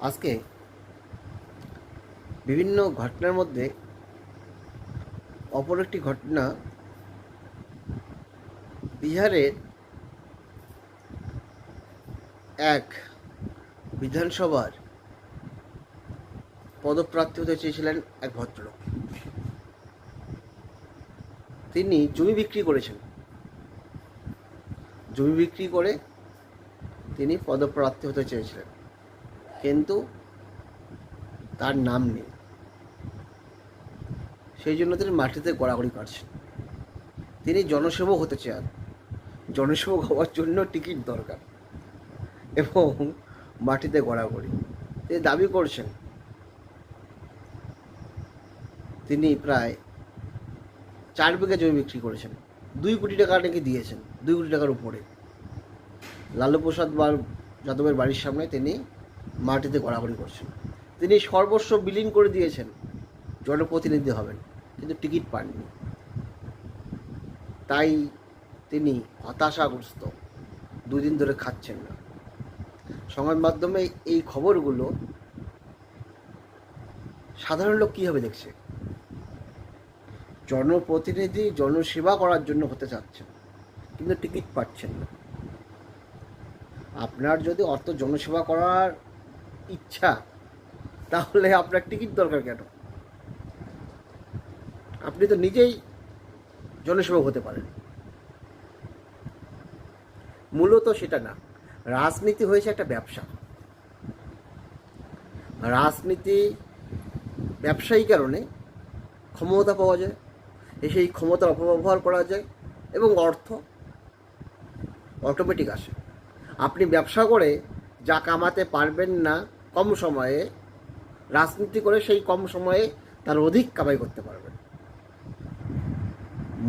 আজকে বিভিন্ন ঘটনার মধ্যে অপর একটি ঘটনা বিহারের এক বিধানসভার পদপ্রার্থী হতে চেয়েছিলেন এক ভদ্রলোক। তিনি জমি বিক্রি করেছেন। জমি বিক্রি করে তিনি পদপ্রার্থী হতে চেয়েছিলেন। কিন্তু তার নাম নেই। সেই জন্য তিনি মাটিতে গড়াগড়ি কাটছেন তিনি জনসেবক হতে চান। জনসেবক হওয়ার জন্য টিকিট দরকার এবং মাটিতে গড়াগড়ি। তিনি দাবি করছেন, তিনি প্রায় চার বিঘা জমি বিক্রি করেছেন। দুই কোটি টাকা নাকি দিয়েছেন, দুই কোটি টাকার উপরে। লালু প্রসাদ বা যাদবের বাড়ির সামনে তিনি মাটিতে গড়াগড়ি করছেন তিনি সর্বস্ব বিলীন করে দিয়েছেন। জনপ্রতিনিধি হবেন, কিন্তু টিকিট পাননি। তাই তিনি হতাশাগ্রস্ত। দুদিন ধরে খাচ্ছেন না। সংবাদ মাধ্যমে এই খবরগুলো সাধারণ লোক কীভাবে দেখছে? জনপ্রতিনিধি জনসেবা করার জন্য হতে চাচ্ছেন, কিন্তু টিকিট পাচ্ছেন না। আপনার যদি অর্থ জনসেবা করার ইচ্ছা, তাহলে আপনার টিকিট দরকার কেন? আপনি তো নিজেই জনসেবক হতে পারেন। মূলত সেটা না, রাজনীতি হয়েছে একটা ব্যবসা। রাজনীতি ব্যবসায়ী কারণে ক্ষমতা পাওয়া যায় সেই ক্ষমতার অপব্যবহার করা যায় এবং অর্থ অটোমেটিক আসে। আপনি ব্যবসা করে যা কামাতে পারবেন না কম সময়ে রাজনীতি করে সেই কম সময়ে তার অধিক কামাই করতে পারবেন।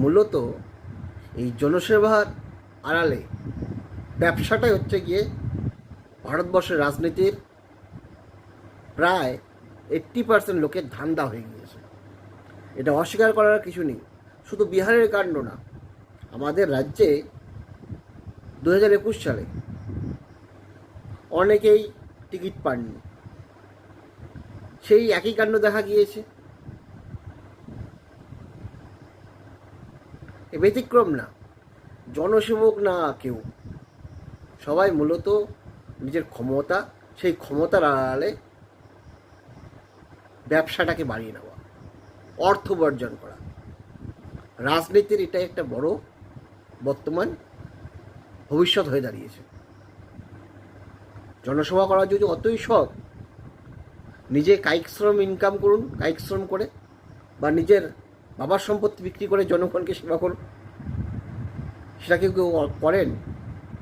মূলত এই জনসেবার আড়ালে ব্যবসাটাই হচ্ছে গিয়ে ভারতবর্ষের রাজনীতির প্রায় এইট্টি পার্সেন্ট লোকের ধান্দা হয়ে গিয়েছে। এটা অস্বীকার করার কিছু নেই। শুধু বিহারের কাণ্ড না, আমাদের রাজ্যে দু হাজার একুশ সালে অনেকেই টিকিট পাননি। সেই একই কাণ্ড দেখা গিয়েছে। ব্যতিক্রম না, জনসেবক না কেউ। সবাই মূলত নিজের ক্ষমতা, সেই ক্ষমতার আড়ালে ব্যবসাটাকে বাড়িয়ে নেওয়া, অর্থ উপার্জন করা। রাজনীতির এটা একটা বড় বর্তমান ভবিষ্যৎ হয়ে দাঁড়িয়েছে। জনসভা করা যদি অতই শখ। নিজে কায়িক শ্রম ইনকাম করুন, কায়িক শ্রম করে, বা নিজের বাবার সম্পত্তি বিক্রি করে জনগণকে সেবা করুন। সেটা কেউ কেউ করেন?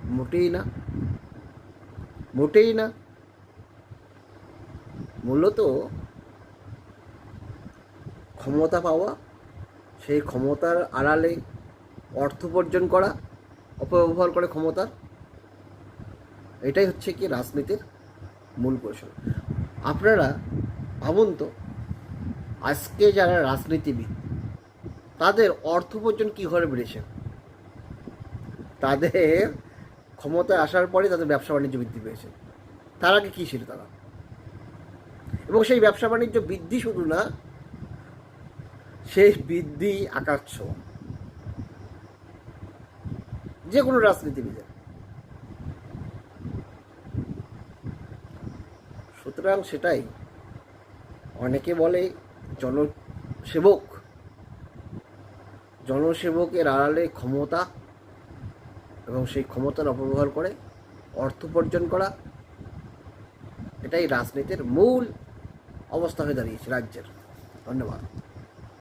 মোটেই না। মোটেই না। মূলত ক্ষমতা পাওয়া, সেই ক্ষমতার আড়ালে অর্থ উপার্জন করা, অপব্যবহার করে ক্ষমতার। এটাই হচ্ছে কি রাজনীতির মূল কৌশল। আপনারা ভাবুন তো, আজকে যারা রাজনীতিবিদ, তাদের অর্থ উপার্জন কী ঘরে বেড়েছে? তাদের ক্ষমতায় আসার পরে তাদের ব্যবসা বাণিজ্য বৃদ্ধি পেয়েছে। তার আগে কী ছিল তারা? এবং সেই ব্যবসা বাণিজ্য বৃদ্ধি শুধু না, সেই বৃদ্ধি আকাশ যে কোনো রাজনীতিবিদের। সুতরাং সেটাই। অনেকে বলে জনসেবক। জনসেবকের আড়ালে ক্ষমতা এবং সেই ক্ষমতার অপব্যবহার করে অর্থ উপার্জন করা। এটাই রাজনীতির মূল অবস্থা হয়ে দাঁড়িয়েছে রাজ্যের। ধন্যবাদ।